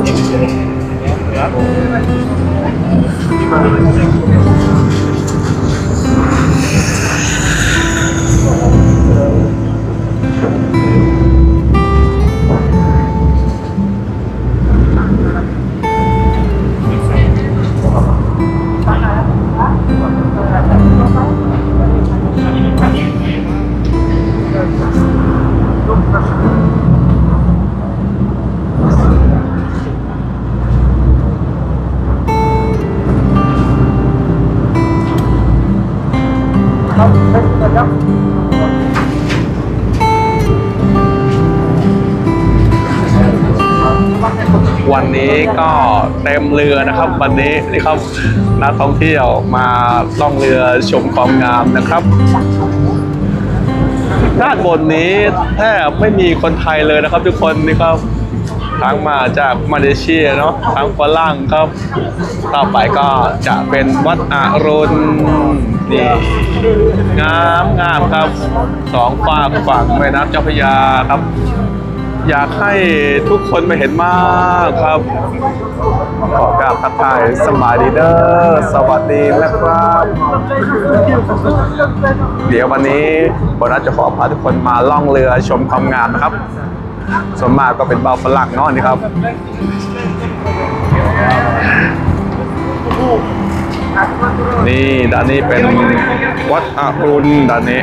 วัน วันนี้นี่ครับนักท่องเที่ยวมาล่องเรือชมความงามนะครับด้านบนนี้แทบไม่มีคนไทยเลยนะครับทุกคนนี่ครับทั้งมาจากมาเลเซียเนาะทั้งฝรั่งครับ ต่อไปก็จะเป็นวัดอรุณนี่งามงามครับสองฝากฝั่งแม่น้ำเจ้าพระยาครับ อยากให้ทุกคนมาเห็นมากครับ ขอกราบทักทายสบายดีเดอร์สวัสดีนะครับ เดี๋ยววันนี้โบนัสจะขอพาทุกคนมาล่องเรือชมความงามนะครับส่วนมากก็เป็นเบาฝรั่งเนอนนี่ครับนี่ด้านนี้เป็นวัดอรุณด้านนี้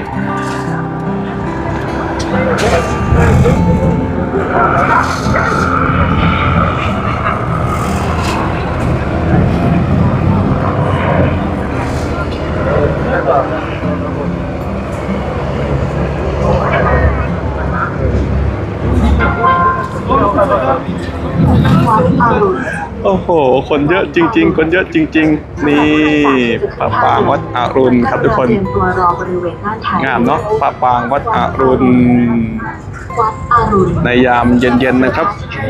โอ้โห คนเยอะจริง ๆ คนเยอะจริง ๆ นี่พระปรางวัดอรุณครับทุกคนเตรียมตัวรอบริเวณด้านท้ายงามเนาะพระปรางวัดอรุณวัดอรุณ ในยามเย็นๆนะครับอี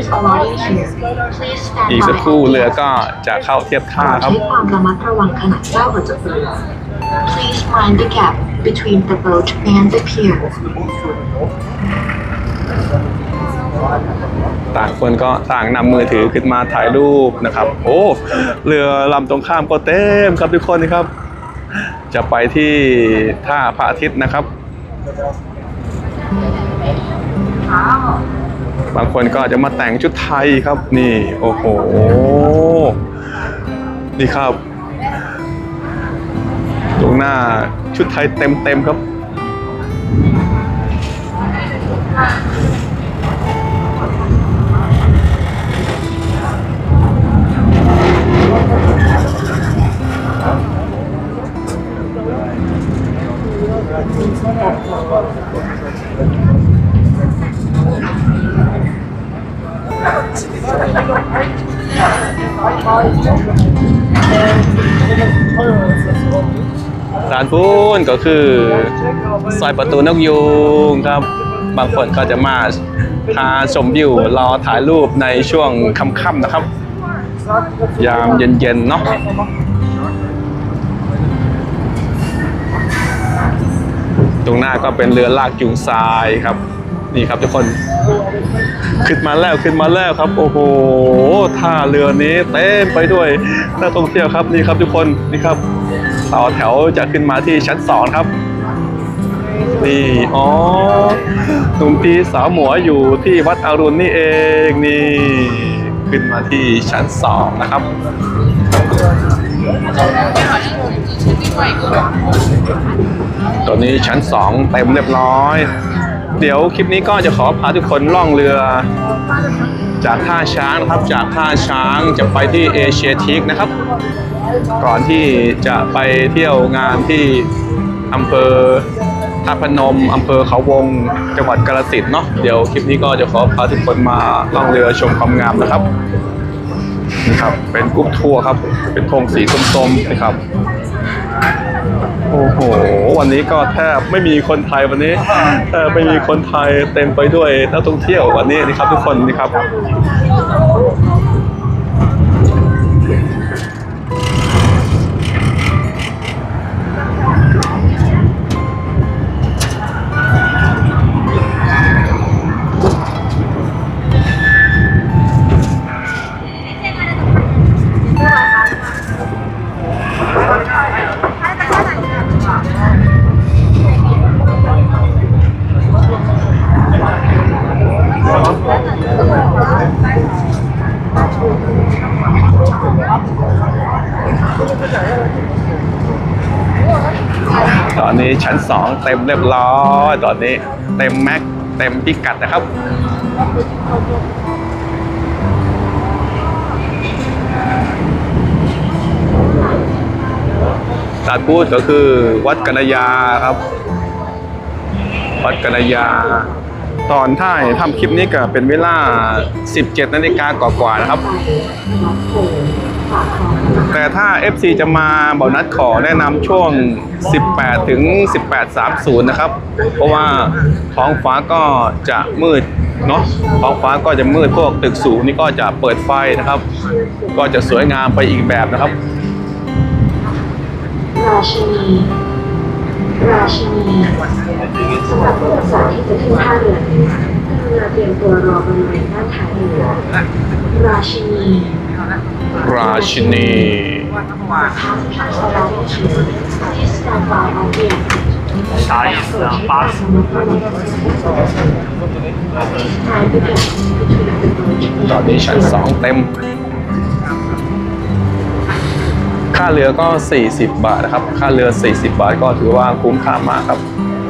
อีกสักครู่เรือก็จะเข้าเทียบท่าครับใช้ความระมัดระวังขณะก้าวออกจากเรือ Please mind the gap between the boat and the pier ต่างคนก็ต่างนำมือถือขึ้นมาถ่ายรูปนะครับ โอ้ เรือลำตรงข้ามก็เต็มครับทุกคนนะครับ จะไปที่ท่าพระอาทิตย์นะครับ บางคนก็จะมาแต่งชุดไทยครับนี่ โอ้โห นี่ครับ ตรงหน้าชุดไทยเต็มๆครับ ร้านพูนก็คือซอยประตูนกยูงครับ บางคนก็จะมาพาชมวิวรอถ่ายรูปในช่วงค่ำๆนะครับ ยามเย็นๆเนาะตรงหน้าก็เป็นเรือลากจูงทรายครับ นี่ครับทุกคน ขึ้นมาแล้วขึ้นมาแล้วครับ โอ้โหท่าเรือนี้เต็มไปด้วยนักท่องเที่ยวครับนี่ครับทุกคนนี่ครับต่อแถวจะขึ้นมาที่ชั้นสองครับนี่อ๋อหนุ่มพีสาวหมวยอยู่ที่วัดอรุณนี่เองนี่ ขึ้นมาที่ชั้นสองนะครับตอนนี้ชั้นสองเต็มเรียบร้อย เดี๋ยวคลิปนี้ก็จะขอพาทุกคนล่องเรือ จากท่าช้างนะครับจากท่าช้างจะไปที่เอเชียทิกนะครับ ก่อนที่จะไปเที่ยวงานที่อำเภอท่าพนมอำเภอเขาวงจังหวัดกาฬสินธุ์เนาะเดี๋ยวคลิปนี้ก็จะขอพาทุกคนมาล่องเรือชมความงามนะครับนี่ครับ เป็นกรุ๊ปทัวร์ครับ เป็นธงสีส้มๆนะครับ โอ้โห วันนี้ก็แทบไม่มีคนไทยวันนี้แทบไม่มีคนไทยเต็มไปด้วยนักท่องเที่ยววันนี้นี่ครับทุกคนนี่ครับ ชั้นสองเต็มเรียบร้อยตอนนี้เต็มแม็กเต็มพิกัดนะครับสานพูดก็คือวัดกนยาครับ วัดกนยา ตอนท่ายทำคลิปนี้ก็เป็นเวลา 17นาฬิกากว่าๆนะครับ แต่ถ้า FC จะมาเบานัดขอแนะนำช่วง 18 ถึง 18.30 นะครับ เพราะว่าท้องฟ้าก็จะมืดเนาะท้องฟ้าก็จะมืดพวกตึกสูงนี่ก็จะเปิดไฟนะครับ ก็จะสวยงามไปอีกแบบนะครับราชินีราชินีสำหรับผู้โดยสารที่จะขึ้นท่าเรือนี้กรุณาเตรียมตัวรอบริเวณด้านท้ายเรือราชินีราชินี ว่าทั้งวันสายบัสตอนนี้ชั้นสองเต็ม ค่าเรือก็ 40 บาทนะครับ ค่าเรือ 40 บาทก็ถือว่าคุ้มค่ามากครับ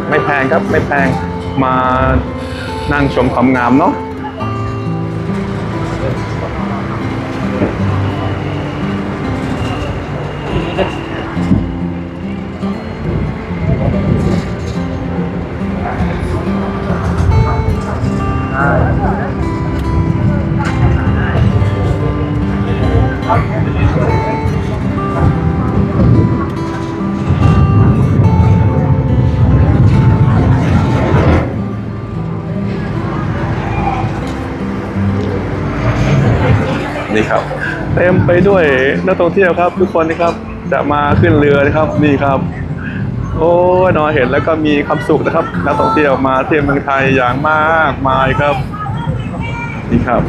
ไม่แพงครับ ไม่แพง มานั่งชมความงามเนาะ ไปด้วยนักท่องเที่ยวครับ ทุกคนนะครับจะมาขึ้นเรือนะครับนี่ครับ โอ้นอนเห็นแล้วก็มีความสุขนะครับนักท่องเที่ยวมาเที่ยวเมืองไทยอย่างมากมายครับนี่ครับ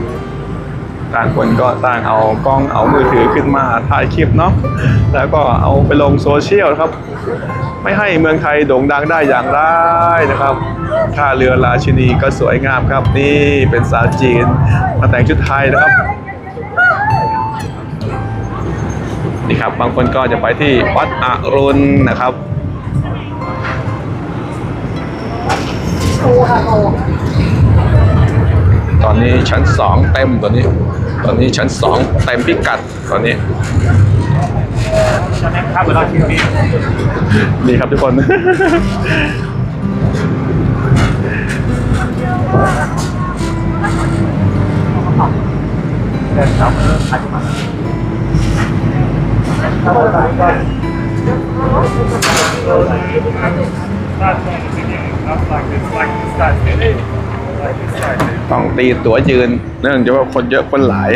ต่างคนก็ต่างเอากล้องเอามือถือขึ้นมาถ่ายคลิปเนาะแล้วก็เอาไปลงโซเชียลครับ ไม่ให้เมืองไทยโด่งดังได้อย่างไรนะครับท่าเรือราชินีก็สวยงามครับ นี่เป็นสาวจีนมาแต่งชุดไทยนะครับ นี่ครับ บางคนก็จะไปที่วัดอรุณนะครับตอนนี้ชั้นสองเต็มตอนนี้ ตอนนี้ชั้นสองเต็มพิกัดตอนนี้นี่ครับทุกคน เดินเข้าไป ต้องตีตั๋วยืน เนื่องจากว่าคนเยอะคนหลาย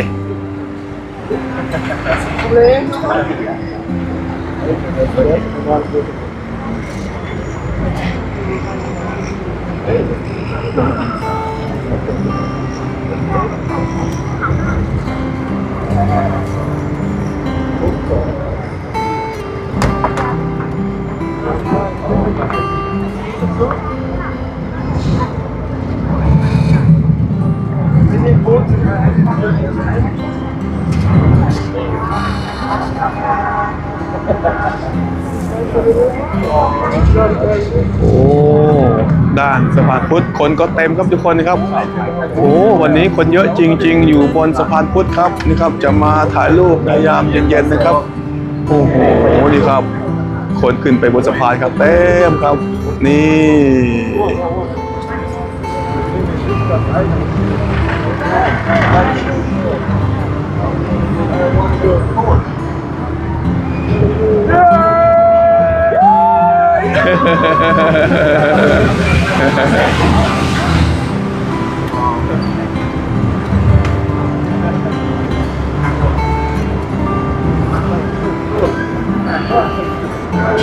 โอ้ด้านสะพานพุทธคนก็เต็มครับทุกคนนะครับ โอ้วันนี้คนเยอะจริง ๆ อยู่บนสะพานพุทธครับนี่ครับจะมาถ่ายรูปในยามเย็นๆนะครับ โอ้โหนี่ครับ คนขึ้นไปบนสะพานครับเต็มครับ นี่ ก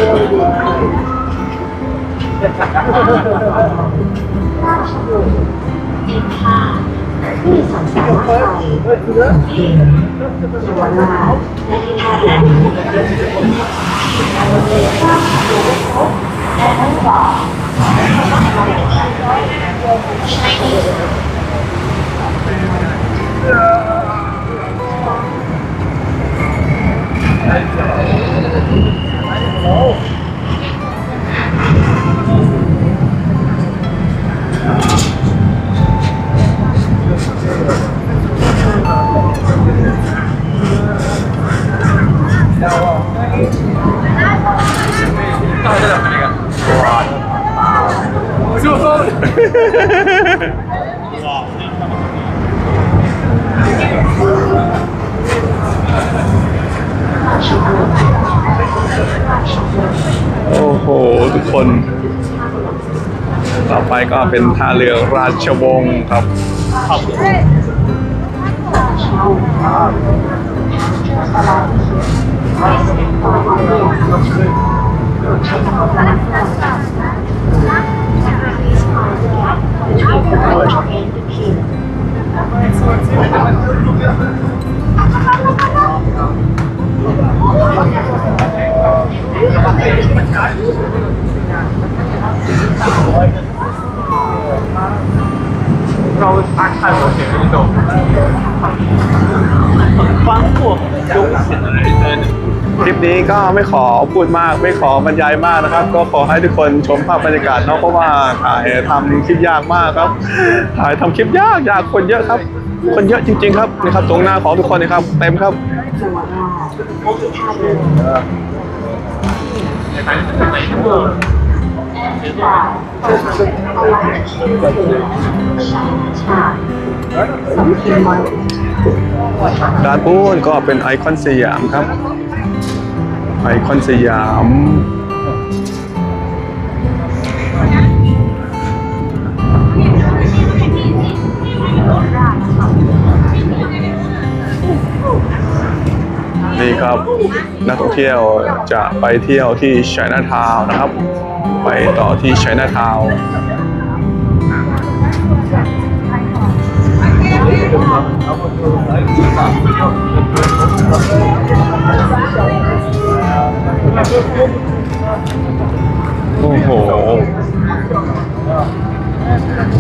ห้าผู้โดยสารสามารถไปเพลงเยาวราชและที่ 好。加油！加油！加油！哇！受伤！哈哈哈哈哈！哇！ โอ้โห ทุกคน ต่อไปก็เป็นท่าเรือราชวงศ์ครับครับ เราทักทายเราเสียงไม่งพวกยุ้งอะไรเดินคลิปนี้ก็ไม่ขอพูดมากไม่ขอบรรยายมากนะครับ ก็ขอให้ทุกคนชมภาพบรรยากาศเนาะเพราะว่าถ่ายทำคลิปยากมากครับ ถ่ายทำคลิปยากยากคนเยอะครับ คนเยอะจริง ๆ ครับนะครับตรงหน้าของทุกคนนะครับ เต็มครับ ด้านพูนก็เป็นไอคอนสยามครับ ไอคอนสยาม นี่ครับ นักท่องเที่ยวจะไปเที่ยวที่ไชน่าทาวน์นะครับ ไปต่อที่ไชน่าทาวน์โอ้โห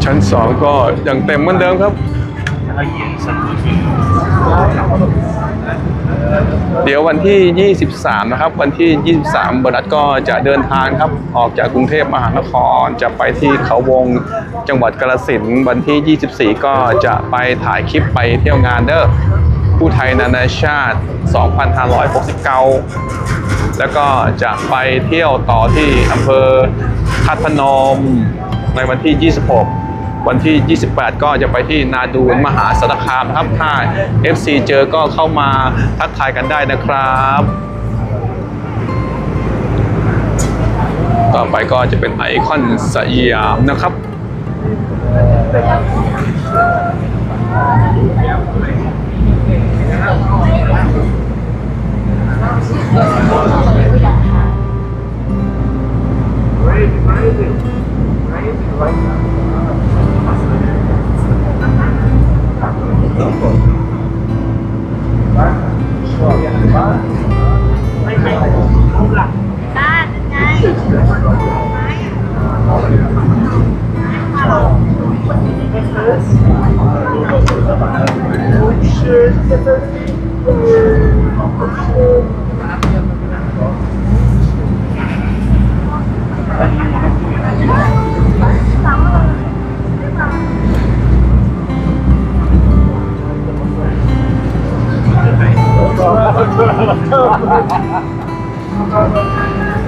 ชั้นสองก็ยังเต็มเหมือนเดิมครับ เดี๋ยววันที่ 23 นะครับ วันที่ 23บรัฐก็จะเดินทางครับ ออกจากกรุงเทพมหานคร จะไปที่เขาวงจังหวัดกาฬสินธุ์วันที่ 24 ก็จะไปถ่ายคลิปไปเที่ยวงานเด้อผู้ไทยนานาชาติ 2569 แล้วก็จะไปเที่ยวต่อที่อำเภอทัดพนมในวันที่ 26 วันที่ 28 ก็จะไปที่นาดูนมหาสารคามครับถ้า FC เจอก็เข้ามาทักทายกันได้นะครับต่อไปก็จะเป็นไอคอนสยามนะครับ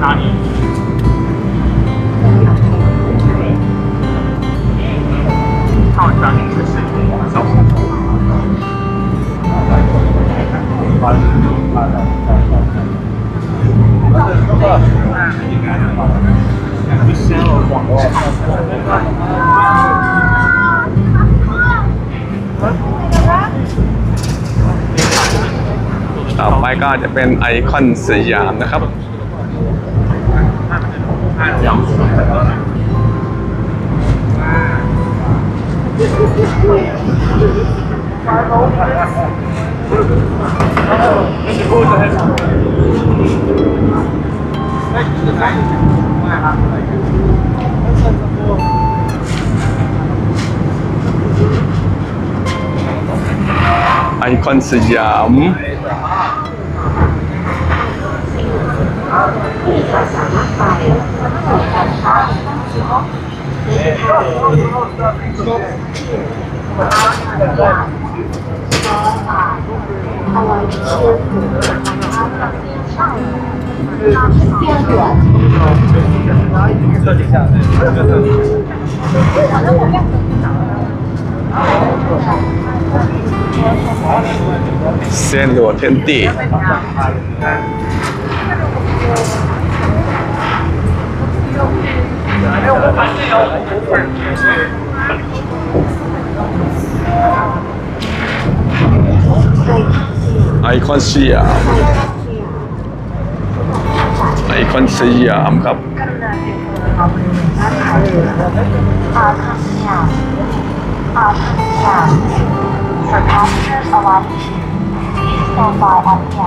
哪里？ เป็นไอคอนสยามนะครับไอคอนสยาม 一个小男孩，一个小男孩，一个小天地。 ไอคอนสยามไอคอนสยามครับสถานที่สวัสดิ์โซฟาอันเนีย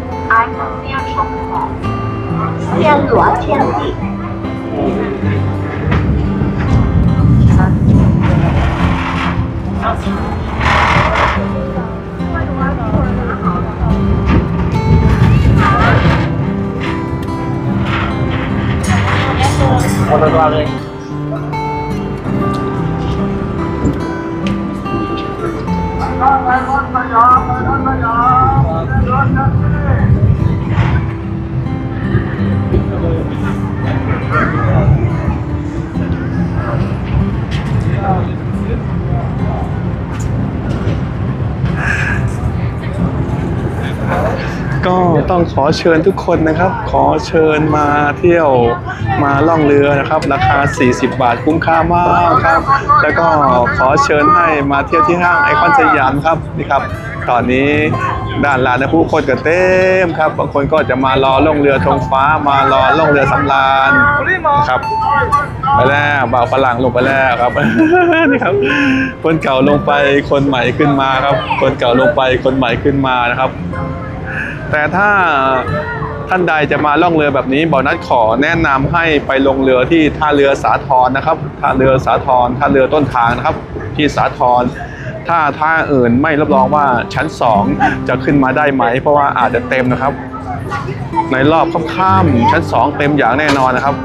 安能变成佛，天罗天地。 ขอเชิญทุกคนนะครับ ขอเชิญมาเที่ยวมาล่องเรือนะครับ ราคา 40 บาทคุ้มค่ามากครับ แล้วก็ขอเชิญให้มาเที่ยวที่ห้างไอคอนสยามครับนี่ครับ ตอนนี้ด้านลานนะผู้คนก็เต็มครับบางคนก็จะมารอล่องเรือธงฟ้ามารอล่องเรือสำราญนะครับไปแล้วบ่าวฝรั่งลงไปแล้วครับนี่ครับ คนเก่าลงไปคนใหม่ขึ้นมาครับ คนเก่าลงไปคนใหม่ขึ้นมานะครับ แต่ถ้าท่านใดจะมาล่องเรือแบบนี้บอนัดขอแนะนำให้ไปลงเรือที่ท่าเรือสาทรนะครับ ท่าเรือสาทรท่าเรือต้นทางนะครับ ที่สาทรถ้าท่าอื่นไม่รับรองว่าชั้นสองจะขึ้นมาได้ไหม เพราะว่าอาจจะเต็มนะครับ ในรอบค่ำๆชั้นสองเต็มอย่างแน่นอนนะครับ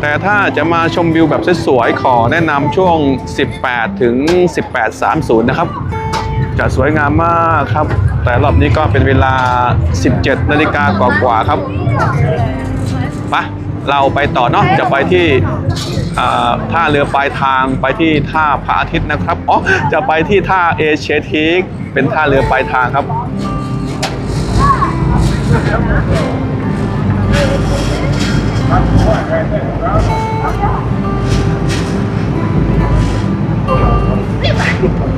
แต่ถ้าจะมาชมวิวแบบสวยๆขอแนะนำช่วง 18 ถึง 18.30 นะครับ จะสวยงามมากครับ แต่รอบนี้ก็เป็นเวลา 17 นาฬิกากว่าๆครับปะเราไปต่อเนาะจะไปที่อ่าท่าเรือปลายทางไปที่ท่าพระอาทิตย์นะครับอ๋อจะไปที่ท่าเอเชียทีกเป็นท่าเรือปลายทางครับถู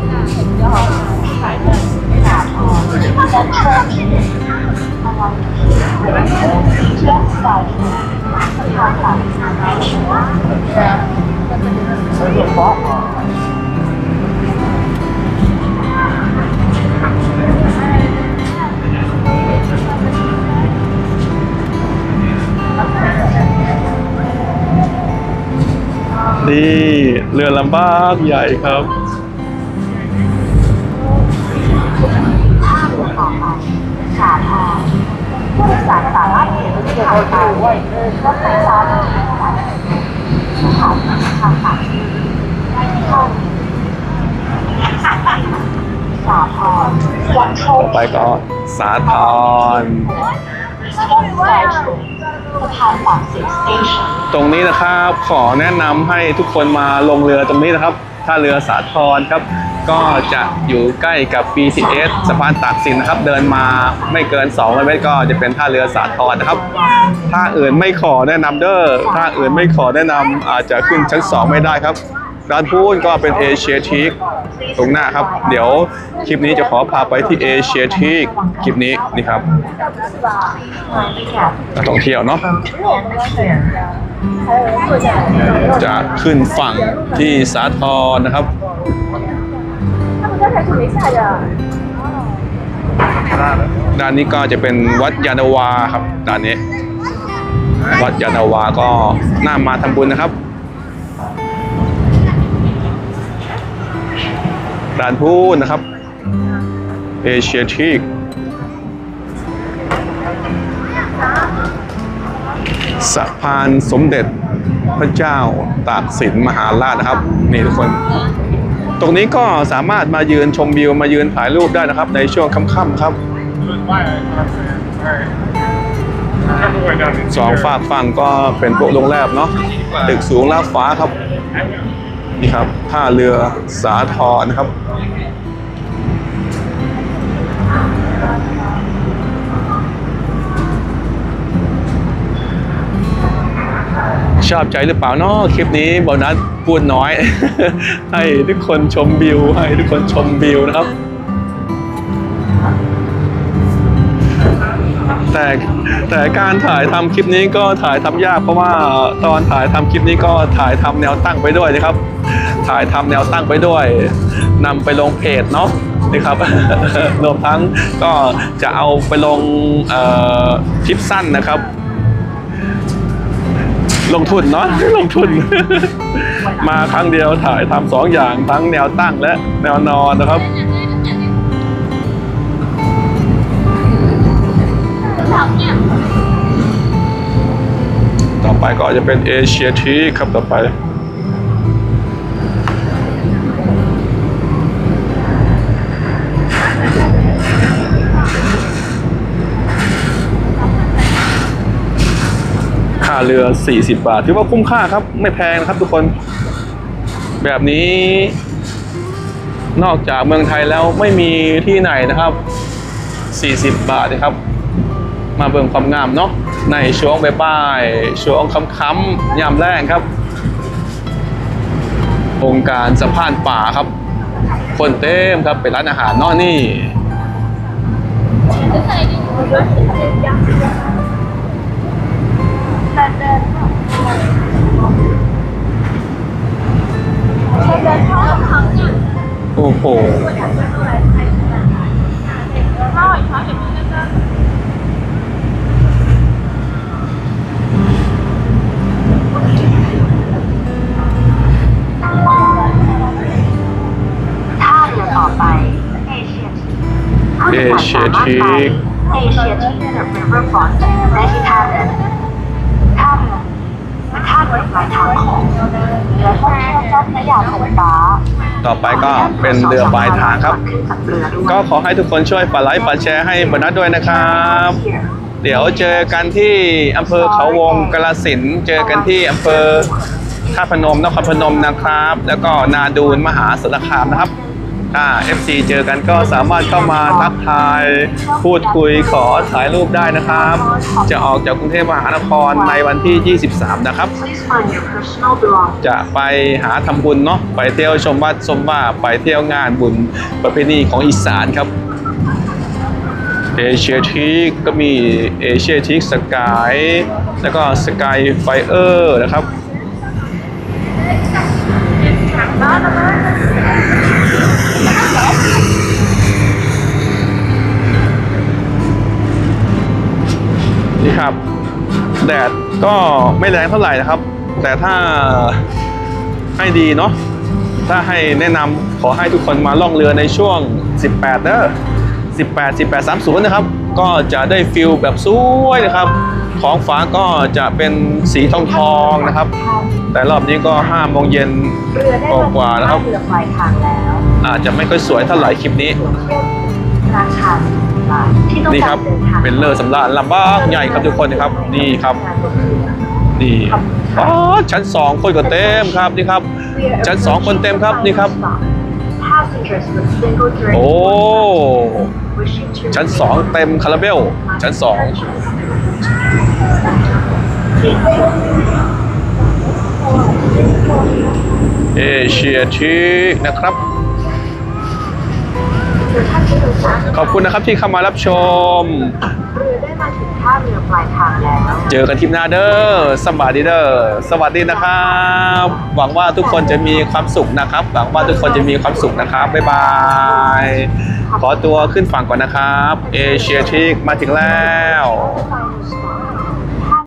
นเส้นทางไปรถไฟฟ้าที่เขียนหลายกิโลสถานีสถานีได้แค่สามทางและเทรนที่อะไรที่เชื่อมสายทางหลักนี่เรือลำบากใหญ่ครับ ผ่านไปรถไฟฟ้าสถานีทางตัดได้ที่ห้องสาทรวัดโชต่อไปก็สาทรตชันตรงนี้นะครับขอแนะนำให้ทุกคนมาลงเรือตรงนี้นะครับท่าเรือสาทรครับ ก็จะอยู่ใกล้กับ BTS สะพานตากสินนะครับ เดินมาไม่เกิน2เมตรก็จะเป็นท่าเรือสาทรนะครับท่าอื่นไม่ขอแนะนำเด้อท่าอื่นไม่ขอแนะนำอาจจะขึ้นชั้น 2 ไม่ได้ครับร้านพูนก็เป็นเอเชียทีกตรงหน้าครับ เดี๋ยวคลิปนี้จะขอพาไปที่เอเชียทีกคลิปนี้นี่ครับนักท่องเที่ยวเนาะจะขึ้นฝั่งที่สาทรนะครับ ด้านนี้ก็จะเป็นวัดยานาวาครับด้านนี้ วัดยานาวาก็น่ามาทำบุญนะครับด่านพูนนะครับเอเชียทีกสะพานสมเด็จพระเจ้าตากสินมหาราชนะครับ นี่ทุกคน ตรงนี้ก็สามารถมายืนชมวิวมายืนถ่ายรูปได้นะครับ ในช่วงค่ำๆครับสองฝากฝั่งก็เป็นพวกโรงแรมเนาะตึกสูงลาดฟ้าครับ นี่ครับท่าเรือสาทรนะครับ ชอบใจหรือเปล่าเนาะคลิปนี้โบนัสพูดน้อย ให้ทุกคนชมวิว ให้ทุกคนชมวิวนะครับ แต่แต่การถ่ายทำคลิปนี้ก็ถ่ายทำยากเพราะว่าตอนถ่ายทำคลิปนี้ก็ถ่ายทำแนวตั้งไปด้วยนะครับ ถ่ายทำแนวตั้งไปด้วยนำไปลงเพจเนาะนี่ครับรวมทั้งก็จะเอาไปลงคลิปสั้นนะครับ ลงทุนเนาะลงทุน มาครั้งเดียวถ่ายทำสองอย่างทั้งแนวตั้งและแนวนอนนะครับต่อไปก็จะเป็นเอเชียทีครับต่อไป เรือ 40 บาท ถือว่าคุ้มค่าครับ ไม่แพงนะครับทุกคน แบบนี้ นอกจากเมืองไทยแล้วไม่มีที่ไหนนะครับ 40 บาทนะครับ มาเบิ่งความงามเนาะในช่วงใบ่ายช่วงค่ำๆยามแรงครับ องค์การสะพานป่าครับ คนเต็มครับเป็นร้านอาหารเนาะนี่ โอ้โหท่าเรือต่อไปเอเชียทีเอเชียทีเอเชียทีเดอะริเวอร์ฟรอนต์ได้ที่ท่าเรือท่าเรือเปลายทางของเรือท่องเที่ยวเจ้าพระยาไฟฟ้าต่อไปก็เป็นเรือปลายทางครับ ก็ขอให้ทุกคนช่วยฝาไลค์ฝาแชร์ให้บรรนัดด้วยนะครับ เดี๋ยวเจอกันที่อำเภอเขาวงกาลสินเจอกันที่อำเภอท่าพนมนครพนมนะครับ แล้วก็นาดูนมหาสารคามนะครับ ถ้า FC เจอกันก็สามารถเข้ามาทักทายพูดคุยขอถ่ายรูปได้นะครับ จะออกจากกรุงเทพมหานครในวันที่ 23 นะครับ จะไปหาทำบุญเนาะไปเที่ยวชมวัดชมว่าไปเที่ยวงานบุญประเพณีของอีสานครับเอเชียทีก็มีเอเชียทีสกายแล้วก็สกายไฟเออร์นะครับ ครับแดดก็ไม่แรงเท่าไหร่นะครับ แต่ถ้าให้ดีเนาะถ้าให้แนะนำขอให้ทุกคนมาล่องเรือในช่วง 18เด้อ18 18 30นะครับ ก็จะได้ฟิลแบบสวยนะครับท้องฟ้าก็จะเป็นสีทองทองๆนะครับ แต่รอบนี้ก็5โมงเย็นเรือได้มากว่าๆนะครับเรือปลายทางแล้วอาจจะไม่ค่อยสวยเท่าไหร่คลิปนี้ นี่กาครัรบเดินทางเป็นเลอร์สำราญลำบากใหญ่ครับทุกคนนะครับนี่ครับนี่อ๋อชั้น2คนก็เต็มครับนี่ครับชั้นสองคนเต็มครับนี่ครับโอ้ชั้น2เต็มคาราเบลชั้น2เอเชียทิกนะครับ ขอบคุณนะครับที่เข้ามารับชมเรือได้มาถึงท่าเรือปลายทางแล้ว เจอกันทีมหน้าเด้อสวัสดีเด้อสวัสดีนะครับ หวังว่าทุกคนจะมีความสุขนะครับ หวังว่าทุกคนจะมีความสุขนะครับ บ๊ายบาย ขอตัวขึ้นฝั่งก่อนนะครับ เอเชียทิกมาถึงแล้ว Final stop